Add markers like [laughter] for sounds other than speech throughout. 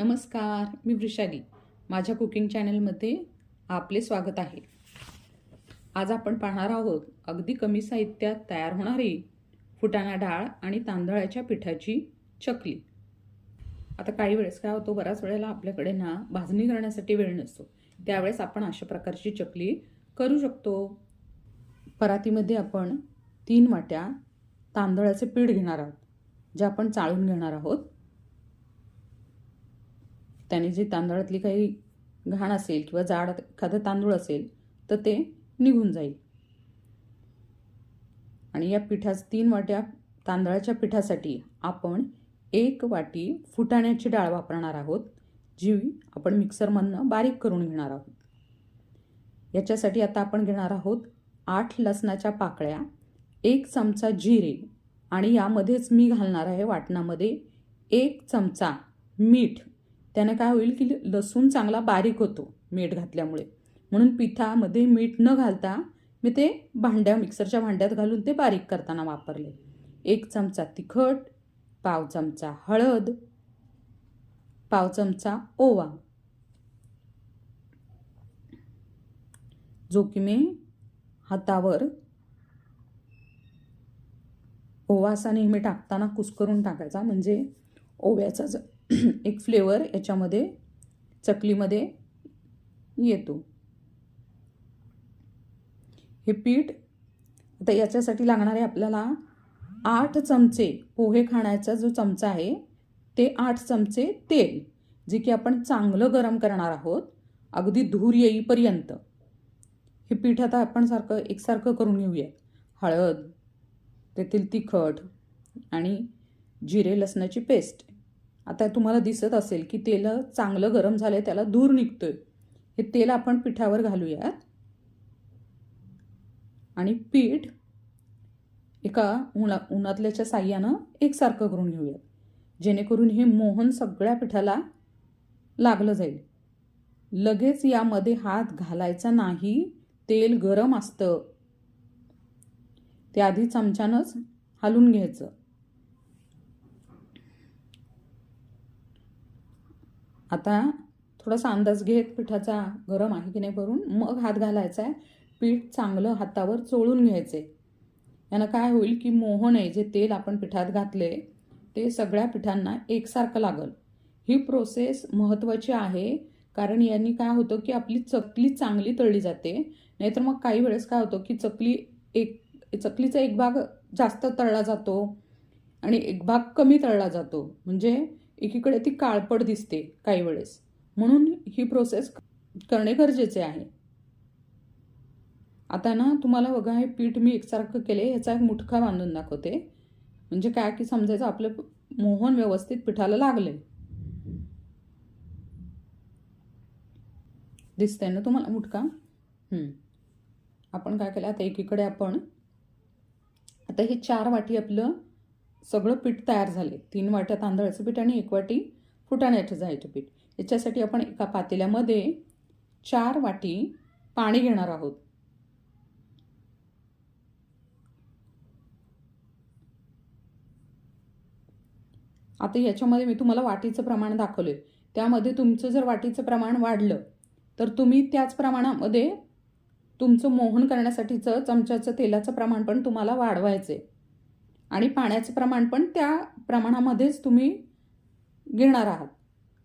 नमस्कार मी वृषाली. माझ्या कुकिंग चॅनलमध्ये आपले स्वागत आहे. आज आपण पाहणार आहोत अगदी कमी साहित्यात तयार होणारी फुटाणा डाळ आणि तांदळाच्या पिठाची चकली. आता काही वेळेस काय होतो बऱ्याच वेळेला आपल्याकडे ना भाजणी करण्यासाठी वेळ नसतो. त्यावेळेस आपण अशा प्रकारची चकली करू शकतो. परातीमध्ये आपण तीन वाट्या तांदळाचे पीठ घेणार आहोत जे आपण चाळून घेणार आहोत. त्याने जी तांदळातली काही घाण असेल किंवा जाड एखादं तांदूळ असेल तर ते निघून जाईल. आणि या पिठास तीन वाट्या तांदळाच्या पिठासाठी आपण एक वाटी फुटाण्याची डाळ वापरणार आहोत जी आपण मिक्सरमधनं बारीक करून घेणार आहोत. याच्यासाठी आता आपण घेणार आहोत आठ लसणाच्या पाकळ्या एक चमचा जिरे आणि यामध्येच मी घालणार आहे वाटणामध्ये एक चमचा मीठ. त्याने काय होईल की लसूण चांगला बारीक होतो मीठ घातल्यामुळे. म्हणून पिठामध्ये मीठ न घालता मी ते भांड्या मिक्सरच्या भांड्यात घालून ते बारीक करताना वापरले. एक चमचा तिखट पाव चमचा हळद पाव चमचा ओवा. जो की मी हातावर ओवा असा नेहमी टाकताना कुस्करून टाकायचा. म्हणजे ओव्याचा ज [clears throat] एक फ्लेवर याच्यामध्ये चकलीमध्ये येतो. हे पीठ आता याच्यासाठी लागणारे आपल्याला आठ चमचे पोहे खाण्याचा जो चमचा आहे ते आठ चमचे तेल जे की आपण चांगलं गरम करणार आहोत अगदी धूर येईपर्यंत. हे पीठ आता आपण सारखं एकसारखं करून घेऊया हळद तेथील तिखट आणि जिरे लसणाची पेस्ट आता तुम्हाला दिसत असेल की तेल चांगलं गरम झालं त्याला धूर निघतो आहे हे तेल आपण पिठावर घालूयात. आणि पीठ एका उन्हा उन्हातल्याच्या साह्यानं एकसारखं करून घेऊयात. जेणेकरून हे मोहन सगळ्या पिठाला लागलं जाईल. लगेच यामध्ये हात घालायचा नाही तेल गरम असतं. ते आधी चमच्यानंच हलून घ्यायचं. आता थोडासा अंदाज घेत पिठाचा गरम आहे की नाही करून मग हात घालायचा आहे. पीठ चांगलं हातावर चोळून घ्यायचे. यानं काय होईल की मोहन आहे जे तेल आपण पिठात घातले ते सगळ्या पिठांना एकसारखं लागल. ही प्रोसेस महत्त्वाची आहे कारण यांनी काय होतं की आपली चकली चांगली तळली जाते. नाहीतर मग काही वेळेस काय होतं की चकली एक चकलीचा एक भाग जास्त तळला जातो आणि एक भाग कमी तळला जातो. म्हणजे एकीकडे ती काळपट दिसते काही वेळेस. म्हणून ही प्रोसेस करणे गरजेचे आहे. आता ना तुम्हाला बघा हे पीठ मी एकसारखं केले ह्याचा एक मुठका बांधून दाखवते. म्हणजे काय की समजायचं आपलं मोहन व्यवस्थित पिठाला लागले दिसतंय ना तुम्हाला मुठका आपण काय केलं आता एकीकडे आपण आता हे चार वाटी आपलं सगळं पीठ तयार झाले. तीन वाट्या तांदळाचं पीठ आणि एक वाटी फुटाण्याचं जायचं पीठ. याच्यासाठी आपण एका पातेल्यामध्ये चार वाटी पाणी घेणार आहोत. आता याच्यामध्ये मी तुम्हाला वाटीचं प्रमाण दाखवले त्यामध्ये तुमचं जर वाटीचं प्रमाण वाढलं तर तुम्ही त्याच प्रमाणामध्ये तुमचं मोहन करण्यासाठीचं चमच्याचं तेलाचं प्रमाण पण तुम्हाला वाढवायचं आहे आणि पाण्याचं प्रमाण पण त्या प्रमाणामध्येच तुम्ही घेणार आहात.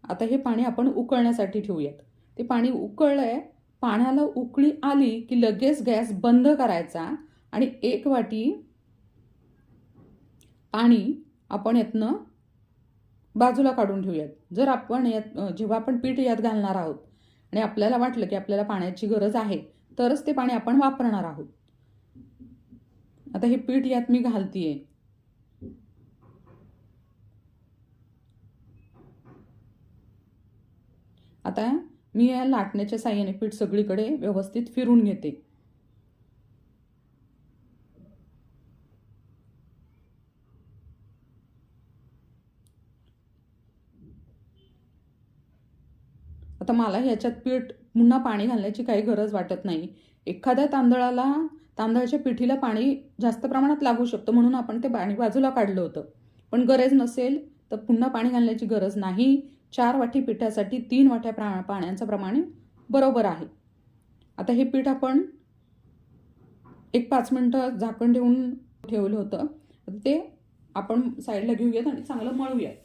आता हे पाणी आपण उकळण्यासाठी ठेवूयात. ते पाणी उकळलं आहे पाण्याला उकळी आली की लगेच गॅस बंद करायचा आणि एक वाटी पाणी आपण यातनं बाजूला काढून ठेवूयात. जर आपण यात जेव्हा आपण पीठ यात घालणार आहोत आणि आपल्याला वाटलं की आपल्याला पाण्याची गरज आहे तरच ते पाणी आपण वापरणार आहोत. आता हे पीठ यात मी घालतीये आता मी या लाटण्याच्या साह्याने पीठ सगळीकडे व्यवस्थित फिरून घेते. आता मला ह्याच्यात पीठ पुन्हा पाणी घालण्याची काही गरज वाटत नाही. एखाद्या तांदळाला तांदळाच्या पिठीला पाणी जास्त प्रमाणात लागू शकतं म्हणून आपण ते पाणी बाजूला काढलं होतं. पण गरज नसेल तर पुन्हा पाणी घालण्याची गरज नाही. चार वाटी पिठासाठी तीन वाट्या प्रा पाण्याचं प्रमाण बरोबर आहे. आता हे पीठ आपण एक पाच मिनटं झाकण ठेवून ठेवलं होतं. ते आपण साईडला घेऊयात आणि चांगलं मळूयात.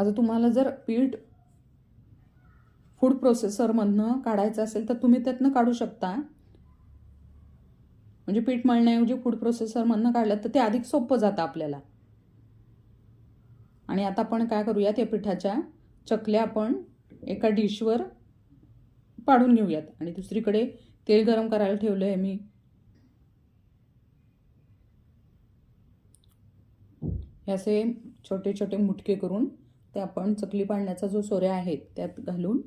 आता तुम्हाला जर पीठ फूड प्रोसेसरमधनं काढायचं असेल तर तुम्ही त्यातनं काढू शकता. म्हणजे पीठ मळण्याऐवजी फूड प्रोसेसरमधनं काढलं तर ते अधिक सोपं जातं आपल्याला. आणि आता आपण काय करूयात या पिठाच्या चकल्या आपण एका डिशवर पाडून घेऊयात. आणि दुसरीकडे तेल गरम करायला ठेवलं आहे मी. हे असे छोटे छोटे मुटके करून ते आपण चकली पाडण्याचा जो सोऱ्या आहेत त्यात घालून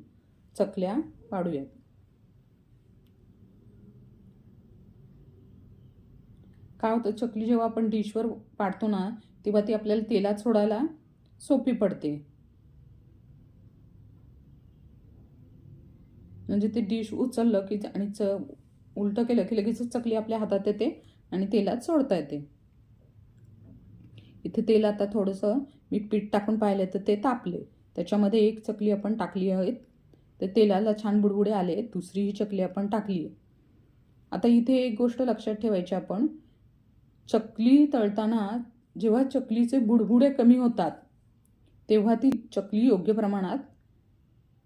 चकल्या पाडूयात काय होतं? चकली जेव्हा आपण डिशवर पाडतो ना तेव्हा ती आपल्याला तेलात सोडायला सोपी पडते. म्हणजे ते डिश उचललं की आणि च उलटं केलं की लगेच चकली आपल्या हातात येते आणि तेलात सोडता येते. इथे तेल आता थोडंसं मी पीठ टाकून पाहिलं तर ते तापले. त्याच्यामध्ये एक चकली आपण टाकली आहेत तर तेलाला छान बुडबुडे आले दुसरी ही चकली आपण टाकली आहे. आता इथे एक गोष्ट लक्षात ठेवायची आपण. चकली तळताना जेव्हा चकलीचे बुडबुडे कमी होतात तेव्हा ती चकली योग्य प्रमाणात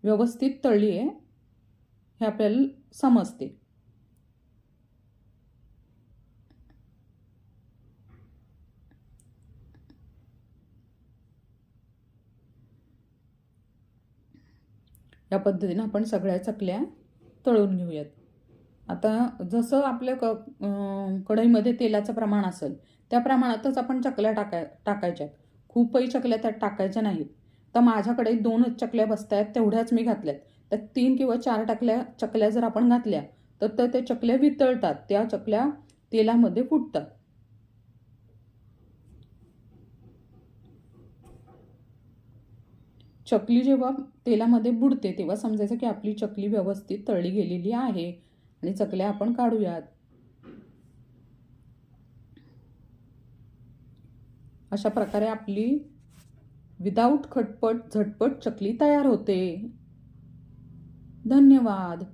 व्यवस्थित तळली आहे हे आपल्याला समजते. या पद्धतीनं आपण सगळ्या चकल्या तळून घेऊयात. आता जसं आपल्या क कढईमध्ये तेलाचं प्रमाण असेल त्या प्रमाणातच आपण चकल्या टाकाय टाकायच्यात. खूपही चकल्या त्यात टाकायच्या नाहीत. तर माझ्याकडे दोनच चकल्या बसत आहेत तेवढ्याच मी घातल्यात. त्यात तीन किंवा चार टाकल्या चकल्या जर आपण घातल्या तर त्या चकल्या वितळतात. त्या चकल्या तेलामध्ये फुटतात. चकली जेव्हा तेलामध्ये बुडते तेव्हा समजायचं की आपली चकली व्यवस्थित तळली गेलेली आहे आणि चकल्या आपण काढूयात. अशा प्रकारे आपली विदाऊट खटपट झटपट चकली तयार होते. धन्यवाद.